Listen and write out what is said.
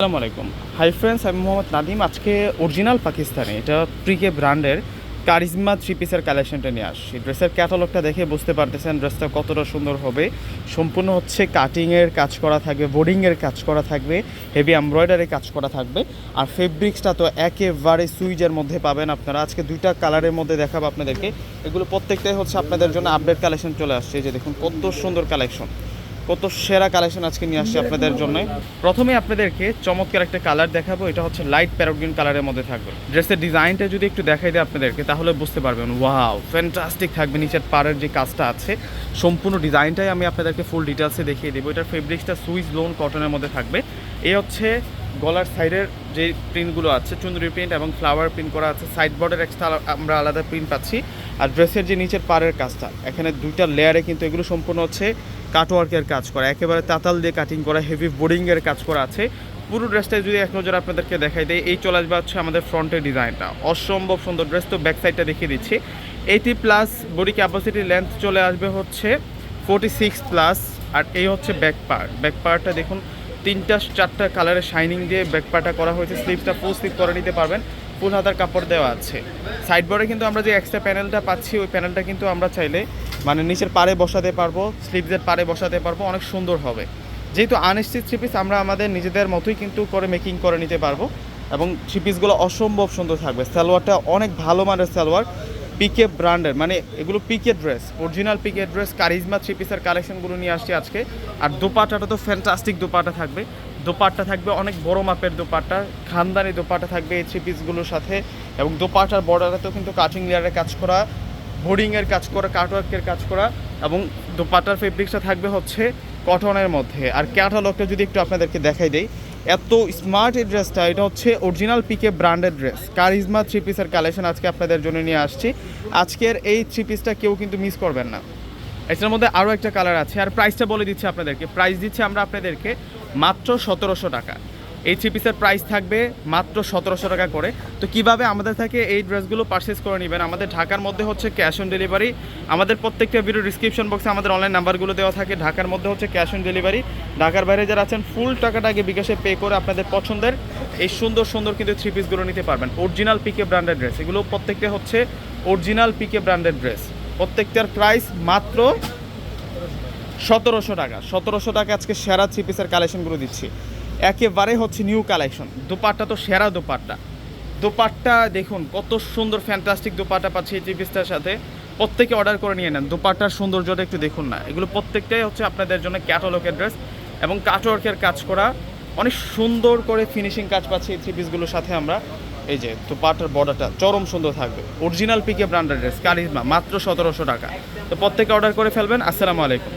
আসসালামু আলাইকুম। Hi friends আমি মোহাম্মদ নাদিম আজকে অরিজিনাল পাকিস্তানি, এটা প্রিকে ব্র্যান্ডের কারিজমা থ্রি পিসের কালেকশনটা নিয়ে আসছি। ড্রেসের ক্যাটালগটা দেখে বুঝতে পারতেছেন ড্রেসটা কতটা সুন্দর হবে। সম্পূর্ণ হচ্ছে কাটিংয়ের কাজ করা থাকবে বোর্ডিংয়ের কাজ করা থাকবে হেভি এমব্রয়ডারি কাজ করা থাকবে। আর ফেব্রিক্সটা তো একেবারে সুইজের মধ্যে পাবেন আপনারা। আজকে দুইটা কালারের মধ্যে দেখাবো আপনাদেরকে। এগুলো প্রত্যেকটাই হচ্ছে আপনাদের জন্য আপডেট কালেকশন চলে আসছে। যে দেখুন, কত সুন্দর কালেকশন কত সেরা কালেকশন আজকে নিয়ে আসছি আপনাদের জন্য। প্রথমে আপনাদেরকে চমৎকার একটা কালার দেখাবো, এটা হচ্ছে লাইট প্যারোগ্রিন কালারের মধ্যে থাকবে। ড্রেসের ডিজাইনটা যদি একটু দেখাই দেয় আপনাদেরকে, তাহলে বুঝতে পারবেন ওয়াও ফ্যান্টাস্টিক থাকবে নিচের পাড়ের যে কাজটা আছে। সম্পূর্ণ ডিজাইনটাই আমি আপনাদেরকে ফুল ডিটেলসে দেখিয়ে দেবো। এটার ফেব্রিক্সটা সুইচ লোন কটনের মধ্যে থাকবে। এ হচ্ছে গলার সাইডের যে প্রিন্টগুলো আছে চুন্দরি প্রিন্ট এবং ফ্লাওয়ার প্রিন্ট করা আছে সাইড বর্ডের এক্সট্রা আমরা আলাদা প্রিন্ট পাচ্ছি। আর ড্রেসের যে নিচের পাড়ের কাজটা, এখানে দুইটা লেয়ারে কিন্তু এগুলো সম্পূর্ণ হচ্ছে কাটওয়ার্কের কাজ করা। একেবারে তাতাল দিয়ে কাটিং করা হেভি বোর্ডিংয়ের কাজ করা আছে। পুরো ড্রেসটা যদি এক নজর আপনাদেরকে দেখাই দেয় এই চলে আসবে হচ্ছে আমাদের ফ্রন্টের ডিজাইনটা অসম্ভব সুন্দর ড্রেস তো ব্যাক সাইডটা দেখিয়ে দিচ্ছি। Eighty plus body capacity length চলে আসবে হচ্ছে ফোর্টি সিক্স প্লাস আর এই হচ্ছে ব্যাক পার্ট ব্যাক পার্টটা দেখুন তিনটা, চারটা কালারের শাইনিং দিয়ে ব্যাক পার্টটা করা হয়েছে। স্লিপসটা ফুল স্লিপ করে নিতে পারবেন। ফুল হাতার কাপড় দেওয়া আছে। সাইড বোর্ডে কিন্তু আমরা যে এক্সট্রা প্যানেলটা পাচ্ছি, ওই প্যানেলটা কিন্তু আমরা চাইলে মানে নিচের পাড়ে বসাতে পারব স্লিপসের পাড়ে বসাতে পারব, অনেক সুন্দর হবে। যেহেতু আনস্টিচ থ্রি পিস আমরা আমাদের নিজেদের মতোই কিন্তু করে মেকিং করে নিতে পারব। এবং থ্রি পিসগুলো অসম্ভব সুন্দর থাকবে। সালোয়ারটা অনেক ভালো মানের সালোয়ার। পিকে ব্র্যান্ডের মানে এগুলো PK dress original PK dress Karizma three পিসের কালেকশনগুলো নিয়ে আসছি আজকে। আর দোপাটাটা তো ফ্যান্টাস্টিক দোপাটা থাকবে। দোপাট্টা থাকবে অনেক বড় মাপের দোপাট্টা, খানদানি দোপাট্টা থাকবে এই থ্রি পিসগুলোর সাথে। এবং দোপাটার বর্ডারেতেও কিন্তু কাটিং লেয়ারের কাজ করা বোর্ডিংয়ের কাজ করা কাটওয়ার্কের কাজ করা, এবং দোপাট্টার ফেব্রিক্সটা থাকবে হচ্ছে কটনের মধ্যে। আর ক্যাটালগটা যদি একটু আপনাদেরকে দেখাই দেই এত স্মার্ট এই ড্রেসটা, এটা হচ্ছে original PK branded dress charisma three পিসের কালেকশন আজকে আপনাদের জন্য নিয়ে আসছি। আজকের এই থ্রি পিসটা কেউ কিন্তু মিস করবেন না। এটার মধ্যে আরও একটা কালার আছে, আর প্রাইসটা বলে দিচ্ছি আপনাদেরকে। প্রাইস দিচ্ছি আমরা আপনাদেরকে মাত্র সতেরোশো টাকা। এই থ্রি পিসের প্রাইস থাকবে মাত্র সতেরোশো টাকা করে। তো কীভাবে আমাদের থেকে এই ড্রেসগুলো পারচেস করে নেবেন? আমাদের ঢাকার মধ্যে হচ্ছে ক্যাশ অন ডেলিভারি আমাদের প্রত্যেকটা ভিডিও ডিসক্রিপশন বক্সে আমাদের অনলাইন নাম্বারগুলো দেওয়া থাকে। ঢাকার মধ্যে হচ্ছে ক্যাশ অন ডেলিভারি ঢাকার বাইরে যারা আছেন ফুল টাকাটা আগে বিকাশে পে করে আপনাদের পছন্দের এই সুন্দর সুন্দর কিন্তু থ্রি পিসগুলো নিতে পারবেন। অরিজিনাল পিকে ব্র্যান্ডেড ড্রেস এগুলো প্রত্যেকটা হচ্ছে অরিজিনাল পিকে ব্র্যান্ডেড ড্রেস প্রত্যেকটার প্রাইস মাত্র সতেরোশো টাকা। সতেরোশো টাকা আজকে সেরা থ্রি পিসের কালেকশনগুলো দিচ্ছি। একেবারে হচ্ছে নিউ কালেকশন দোপাট্টা তো সেরা দোপাট্টা। দোপাট্টা দেখুন, কত সুন্দর ফ্যান্টাস্টিক দোপাট্টা পাচ্ছি এই পিসটার সাথে। প্রত্যেকে অর্ডার করে নিয়ে নেন। দোপাট্টার সৌন্দর্যটা একটু দেখুন না। এগুলো প্রত্যেকটাই হচ্ছে আপনাদের জন্য ক্যাটালগের ড্রেস এবং কাটওয়ার্কের কাজ করা। অনেক সুন্দর করে ফিনিশিং কাজ পাচ্ছি এই থ্রি সাথে আমরা। এই যে দোপাট্টার বর্ডারটা চরম সুন্দর থাকবে। অরিজিনাল পিকে ব্র্যান্ডের ড্রেস কারিজমা, মাত্র সতেরোশো টাকা। তো প্রত্যেকে অর্ডার করে ফেলবেন। আসসালামু আলাইকুম।